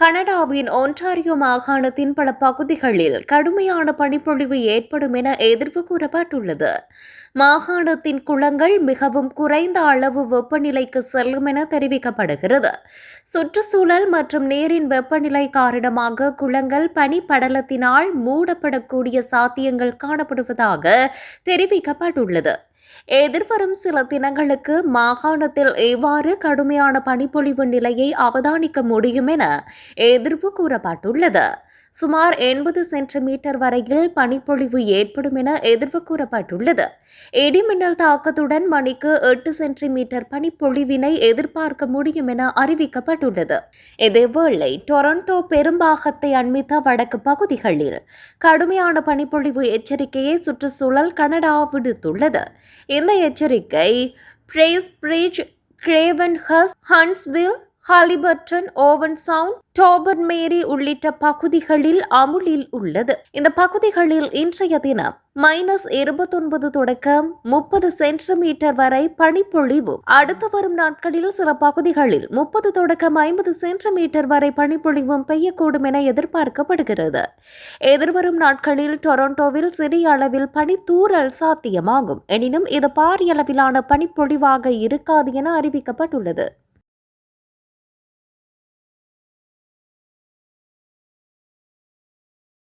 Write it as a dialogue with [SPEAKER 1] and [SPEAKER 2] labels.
[SPEAKER 1] கனடாவின் ஒன்டாரியோ மாகாணத்தின் பல பகுதிகளில் கடுமையான பனிப்பொழிவு ஏற்படும் என எதிர்வு கூறப்பட்டுள்ளது. மாகாணத்தின் குளங்கள் மிகவும் குறைந்த அளவு வெப்பநிலைக்கு செல்லும் என தெரிவிக்கப்படுகிறது. சுற்றுச்சூழல் மற்றும் நீரின் வெப்பநிலை காரணமாக குளங்கள் பனிப்படலத்தினால் மூடப்படக்கூடிய சாத்தியங்கள் காணப்படுவதாக தெரிவிக்கப்பட்டுள்ளது. எதிர்வரும் சில தினங்களுக்கு மாகாணத்தில் இவ்வாறு கடுமையான பனிப்பொழிவு நிலையை அவதானிக்க முடியும் என எதிர்ப்பு கூறப்பட்டுள்ளது. சுமார் எண்பது சென்டிமீட்டர் வரையில் பனிப்பொழிவு ஏற்படும் என எதிர்வு கூறப்பட்டுள்ளது. இடிமின்னல் தாக்கத்துடன் மணிக்கு எட்டு சென்டிமீட்டர் பனிப்பொழிவினை எதிர்பார்க்க முடியும் என அறிவிக்கப்பட்டுள்ளது. இதேவேளை டொரண்டோ பெரும்பாகத்தை அண்மித்த வடக்கு பகுதிகளில் கடுமையான பனிப்பொழிவு எச்சரிக்கையை சுற்றுச்சூழல் கனடா விடுத்துள்ளது. இந்த எச்சரிக்கை Bracebridge Gravenhurst Huntsville Haliburton Owen Sound Tobermory உள்ளிட்ட பகுதிகளில் அமுலில் உள்ளது. இந்த பகுதிகளில் இன்றைய தினம் மைனஸ் இருபத்தொன்பது தொடக்கம் முப்பது சென்டிமீட்டர் வரை பனிப்பொழிவு. அடுத்து வரும் நாட்களில் சில பகுதிகளில் முப்பது தொடக்கம் ஐம்பது சென்டிமீட்டர் வரை பனிப்பொழிவும் பெய்யக்கூடும் என எதிர்பார்க்கப்படுகிறது. எதிர்வரும் நாட்களில் டொரண்டோவில் சிறிய அளவில் பனித்தூறல் சாத்தியமாகும். எனினும் இது பாரிய அளவிலான பனிப்பொழிவாக இருக்காது என அறிவிக்கப்பட்டுள்ளது.